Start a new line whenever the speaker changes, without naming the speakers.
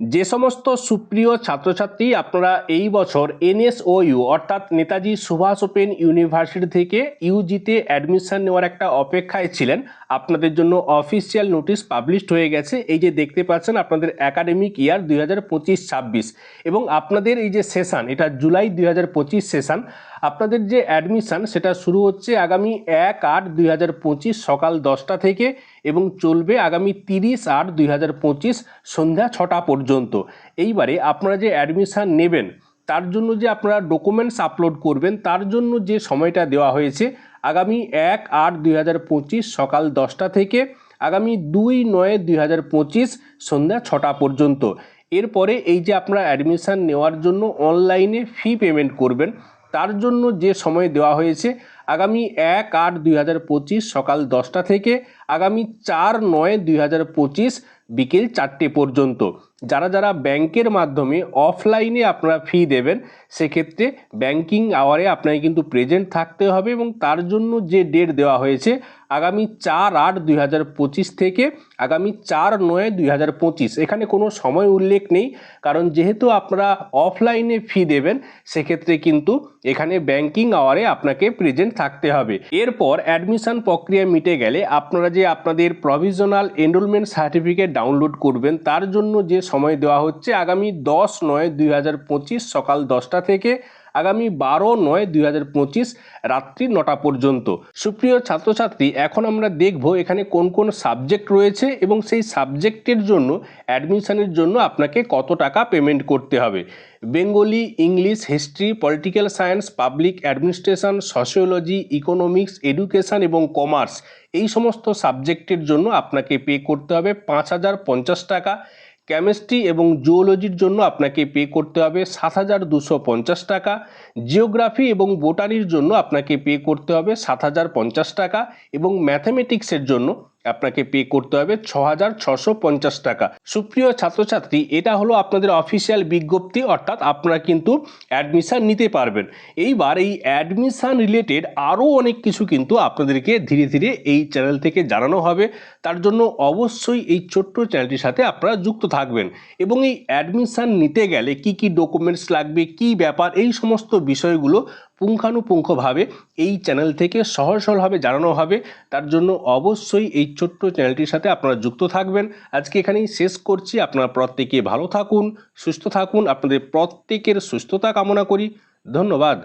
যে সমস্ত সুপ্রিয় ছাত্রছাত্রী আপনারা এই বছর এনএসওইউ, অর্থাৎ নেতাজি সুভাষ ওপেন ইউনিভার্সিটি থেকে ইউজিতে অ্যাডমিশন নেওয়ার একটা অপেক্ষায় ছিলেন। আপনাদের জন্য অফিসিয়াল নোটিশ পাবলিশড হয়ে গেছে। এই যে দেখতে পাচ্ছেন, আপনাদের একাডেমিক ইয়ার দুই হাজার এবং আপনাদের এই যে সেশন এটা জুলাই দুই সেশন আপনাদের যে অ্যাডমিশান সেটা শুরু হচ্ছে আগামী এক আট দুই সকাল দশটা থেকে এবং চলবে আগামী তিরিশ আট দুই সন্ধ্যা ছটা পর্যন্ত। এইবারে আপনারা যে অ্যাডমিশান নেবেন, তার জন্য যে আপনারা ডকুমেন্টস আপলোড করবেন, তার জন্য যে সময়টা দেওয়া হয়েছে, আগামী এক আট দুই সকাল দশটা থেকে আগামী দুই নয় দুই সন্ধ্যা ছটা পর্যন্ত। এরপরে এই যে আপনারা অ্যাডমিশান নেওয়ার জন্য অনলাইনে ফি পেমেন্ট করবেন তার জন্য যে সময় দেওয়া হয়েছে, আগামী এক আট দুই সকাল দশটা থেকে আগামী চার নয় দুই বিকেল চারটে পর্যন্ত। যারা যারা ব্যাংকের মাধ্যমে অফলাইনে আপনারা ফি দেবেন, সেক্ষেত্রে ব্যাংকিং আওয়ারে আপনাকে কিন্তু প্রেজেন্ট থাকতে হবে এবং তার জন্য যে ডেট দেওয়া হয়েছে আগামী চার আট দুই থেকে আগামী চার নয় দুই এখানে কোনো সময় উল্লেখ নেই, কারণ যেহেতু আপনারা অফলাইনে ফি দেবেন, সেক্ষেত্রে কিন্তু এখানে ব্যাংকিং আওয়ারে আপনাকে প্রেজেন্ট থাকতে হবে। এরপর অ্যাডমিশন প্রক্রিয়া মিটে গেলে আপনারা যে আপনাদের প্রভিশনাল এনরোলমেন্ট সার্টিফিকেট ডাউনলোড করবেন, তার জন্য যে সময় দেওয়া হচ্ছে আগামী দশ নয় দুই সকাল দশটা থেকে আগামী বারো নয় দুই হাজার পঁচিশ রাত্রি নটা পর্যন্ত। সুপ্রিয় ছাত্রছাত্রী, এখন আমরা দেখব এখানে কোন কোন সাবজেক্ট রয়েছে এবং সেই সাবজেক্টের জন্য, অ্যাডমিশনের জন্য আপনাকে কত টাকা পেমেন্ট করতে হবে। Bengali, English, history, political science, public administration, sociology, economics, education এবং কমার্স, এই সমস্ত সাবজেক্টের জন্য আপনাকে পে করতে হবে পাঁচ হাজার পঞ্চাশ টাকা। কেমিস্ট্রি এবং জুওলজির জন্য আপনাকে পে করতে হবে সাত হাজার দুশো পঞ্চাশ টাকা। জিওগ্রাফি এবং বোটানির জন্য আপনাকে পে করতে হবে সাত হাজার পঞ্চাশ টাকা এবং ম্যাথামেটিক্সের জন্য আপনাকে পে করতে হবে ছ হাজার ছশো পঞ্চাশ টাকা। সুপ্রিয় ছাত্রছাত্রী, এটা হলো আপনাদের অফিসিয়াল বিজ্ঞপ্তি, অর্থাৎ আপনারা কিন্তু অ্যাডমিশান নিতে পারবেন। এইবার এই অ্যাডমিশান রিলেটেড আরও অনেক কিছু কিন্তু আপনাদেরকে ধীরে ধীরে এই চ্যানেল থেকে জানানো হবে। তার জন্য অবশ্যই এই ছোট্ট চ্যানেলটির সাথে আপনারা যুক্ত থাকবেন। এবং এই অ্যাডমিশান নিতে গেলে কি কি ডকুমেন্টস লাগবে, কি ব্যাপার, এই সমস্ত বিষয়গুলো পুঙ্খানুপুঙ্খভাবে এই চ্যানেল থেকে সহজ সরলভাবে জানানো হবে। তার জন্য অবশ্যই এই ছোট্ট চ্যানেলটির সাথে আপনারা যুক্ত থাকবেন। আজকে এখানেই শেষ করছি। আপনারা প্রত্যেকে ভালো থাকুন, সুস্থ থাকুন। আপনাদের প্রত্যেকের সুস্থতা কামনা করি। ধন্যবাদ।